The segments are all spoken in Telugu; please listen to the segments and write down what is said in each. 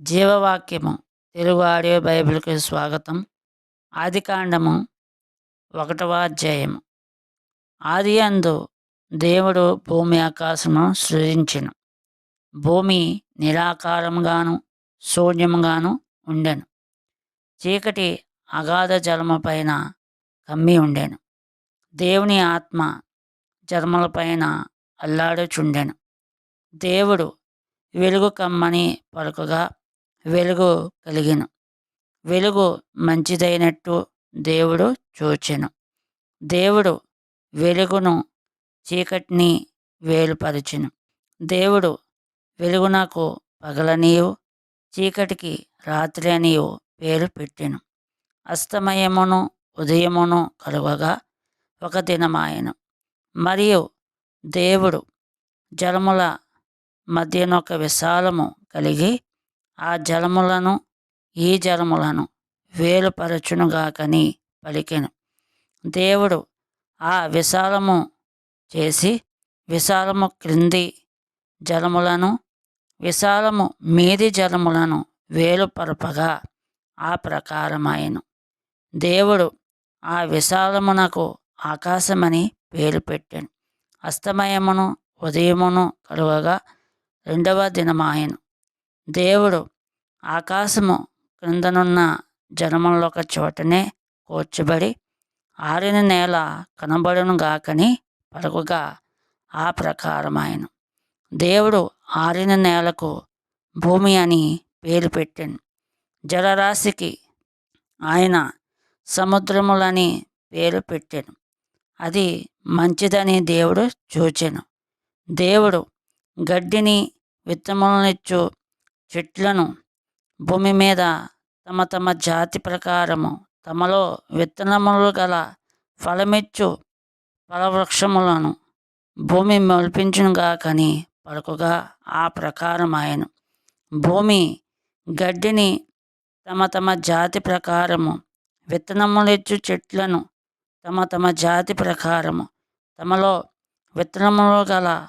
జీవవాక్యము తెలుగు ఆడియో బైబిల్కి స్వాగతం. ఆదికాండము ఒకటవ అధ్యాయము. ఆది అందు దేవుడు భూమి ఆకాశమును సృజించెను. భూమి నిరాకారముగాను శూన్యముగాను ఉండెను. చీకటి అగాధ జలము పైన కమ్మి ఉండెను. దేవుని ఆత్మ జలములపైన అల్లాడుచుండెను. దేవుడు వెలుగు కమ్మని పలుకగా వెలుగు కలిగిను. వెలుగు మంచిదైనట్టు దేవుడు చూచెను. దేవుడు వెలుగును చీకటిని వేలుపరచెను దేవుడు వెలుగు నాకు పగలనియు చీకటికి రాత్రి అనియు పేరు పెట్టెను. అస్తమయమును ఉదయమును కలువగా ఒక దినమాయను. మరియు దేవుడు జలముల మధ్యన ఒక విశాలము కలిగి ఆ జలములను ఈ జలములను వేలుపరచునుగాకని పలికెను. దేవుడు ఆ విశాలము చేసి విశాలము క్రింది జలములను విశాలము మీది జలములను వేలుపరపగా ఆ ప్రకారమాయను. దేవుడు ఆ విశాలమునకు ఆకాశమని పేరు పెట్టాను. అస్తమయమును ఉదయమును కలుగగా రెండవ దినమాయను. దేవుడు ఆకాశము క్రిందనున్న జనములొక చోటనే కూర్చబడి ఆరిన నేల కనబడును గాకని పలుకుగా ఆ ప్రకారమాయను. దేవుడు ఆరిన నేలకు భూమి అని పేరు పెట్టాను. జలరాశికి ఆయన సముద్రములని పేరు పెట్టాను. అది మంచిదని దేవుడు చూచాను. దేవుడు గడ్డిని విత్తములనిచ్చు చెట్లను భూమి మీద తమ తమ జాతి ప్రకారము తమలో విత్తనములు గల ఫలమిచ్చు ఫలవృక్షములను భూమి మొలిపించునుగాకని పలుకుగా ఆ ప్రకారం ఆయన. భూమి గడ్డిని తమ తమ జాతి ప్రకారము విత్తనములిచ్చు చెట్లను తమ తమ జాతి ప్రకారము తమలో విత్తనములు గల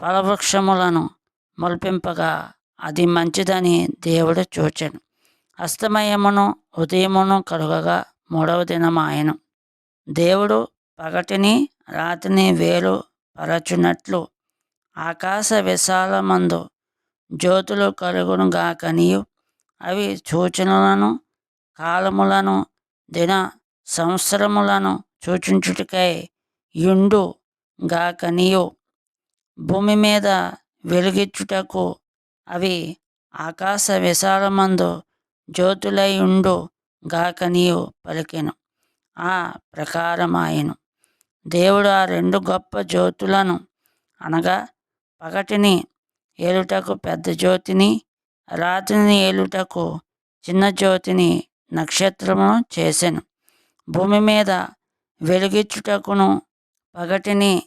ఫలవృక్షములను మొలిపింపగా అది మంచిదని దేవుడు చూచాను. అస్తమయమును ఉదయమును కలుగగా మూడవ దినం దేవుడు పగటిని రాత్రిని వేలు పరచునట్లు ఆకాశ విశాలమందు జ్యోతులు కలుగునుగాకనియు అవి సూచనలను కాలములను దిన సంవత్సరములను సూచించుటకై యుండు గాకనియు. భూమి మీద వెలుగిచ్చుటకు అవి ఆకాశ విశాలమందు జ్యోతులై ఉండు గాకనియు పలికెను. ఆ ప్రకారమాయను. దేవుడు ఆ రెండు గొప్ప జ్యోతులను అనగా పగటిని ఏలుటకు పెద్ద జ్యోతిని రాత్రిని ఏలుటకు చిన్న జ్యోతిని నక్షత్రమును చేసెను. భూమి మీద వెలుగిచ్చుటకును పగటిని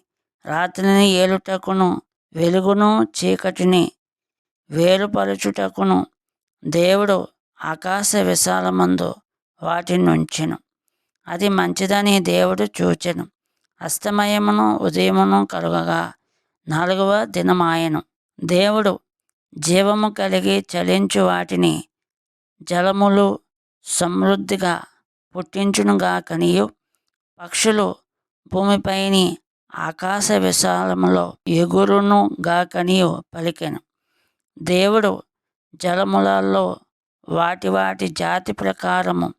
రాత్రిని ఏలుటకును వెలుగును చీకటిని వేరుపరచుటకును దేవుడు ఆకాశ విశాలమందు వాటిని ఉంచెను అది మంచిదని దేవుడు చూచెను. అస్తమయమును ఉదయమును కలుగగా నాలుగవ దినమాయను. దేవుడు జీవము కలిగి చలించు వాటిని జలములు సమృద్ధిగా పుట్టించునుగా కనియు. పక్షులు భూమిపైని ఆకాశ విశాలములో ఎగురును గాకనియు పలికెను. దేవుడు జలములలో వాటి వాటి జాతి ప్రకారము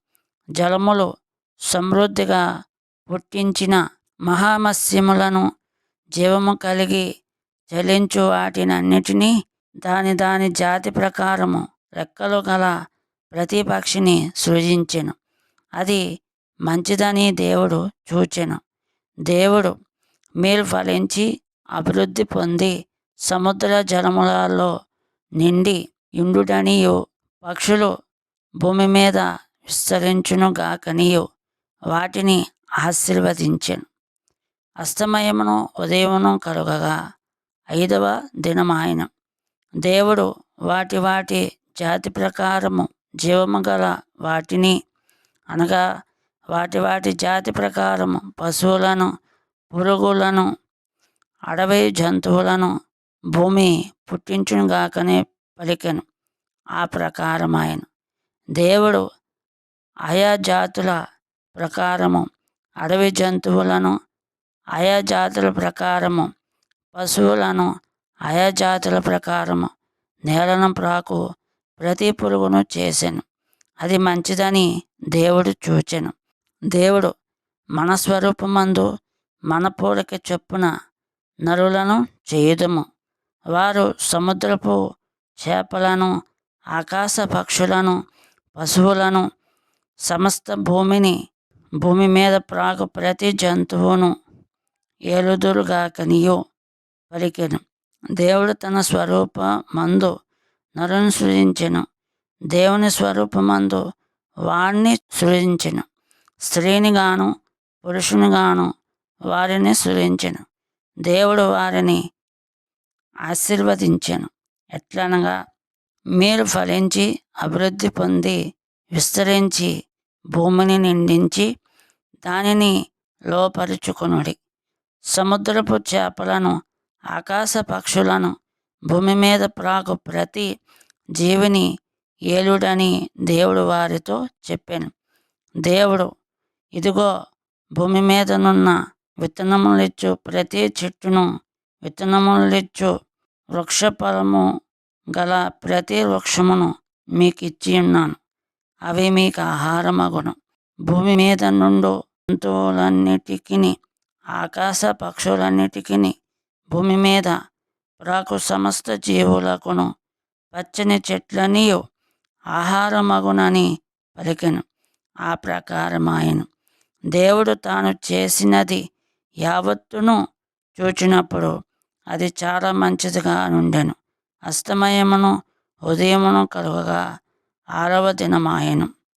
జలములు సమృద్ధిగా పుట్టించిన మహామత్స్యములను జీవము కలిగి చలించు వాటినన్నిటినీ దాని దాని జాతి ప్రకారము రెక్కలు గల ప్రతి పక్షిని సృజించెను. అది మంచిదని దేవుడు చూచెను. దేవుడు మీరు ఫలించి అభివృద్ధి పొంది సముద్ర జలములలో నిండి ఇండుడనియు పక్షులు భూమి మీద విస్తరించునుగాకనియు వాటిని ఆశీర్వదించెను. అస్తమయమును ఉదయమును కలుగగా. ఐదవ దినమాయన. దేవుడు వాటి వాటి జాతి ప్రకారము జీవము గల వాటిని అనగా వాటి వాటి జాతి ప్రకారము పశువులను పురుగులను అడవి జంతువులను భూమి పుట్టించునుగాకనే పలికెను. ఆ ప్రకారమాయన. దేవుడు ఆయా జాతుల ప్రకారము అడవి జంతువులను ఆయా జాతుల ప్రకారము పశువులను ఆయా జాతుల ప్రకారము నేలను ప్రాకు ప్రతి పురుగును చేశాను అది మంచిదని దేవుడు చూచెను. దేవుడు మన స్వరూపమందు మన పోలిక చొప్పున నరులను చేయుదము. వారు సముద్రపు చేపలను ఆకాశ పక్షులను పశువులను సమస్త భూమిని భూమి మీద ప్రాకు ప్రతి జంతువును ఏలుదురుగాకనియు పలికెను. దేవుడు తన స్వరూప మందు నరుని సృజించెను. దేవుని స్వరూపమందు వాణ్ణి సృజించెను. స్త్రీని గాను పురుషుని గాను వారిని సృజించెను. దేవుడు వారిని ఆశీర్వదించాను. ఎట్లనగా మీరు ఫలించి అభివృద్ధి పొంది విస్తరించి భూమిని నిండించి దానిని లోపరుచుకునుడి. సముద్రపు చేపలను ఆకాశ పక్షులను భూమి మీద ప్రాకు ప్రతి జీవిని ఏలుడని దేవుడు వారితో చెప్పాను. దేవుడు ఇదిగో భూమి మీదనున్న విత్తనములిచ్చు ప్రతి చెట్టును విత్తనములిచ్చు వృక్షఫలము గల ప్రతి వృక్షమును మీకు ఇచ్చి ఉన్నాను. అవి మీకు ఆహారమగును. భూమి మీద నుండు జంతువులన్నిటికీ ఆకాశ పక్షులన్నిటికీ భూమి మీద ప్రాకు సమస్త జీవులకును పచ్చని చెట్లనియు ఆహారమగునని పలికెను. ఆ ప్రకారం ఆయన దేవుడు తాను చేసినది యావత్తును చూచినప్పుడు అది చాలా మంచిదిగా నుండెను అస్తమయమును ఉదయమును కలుగగా ఆరవ దినమాయను.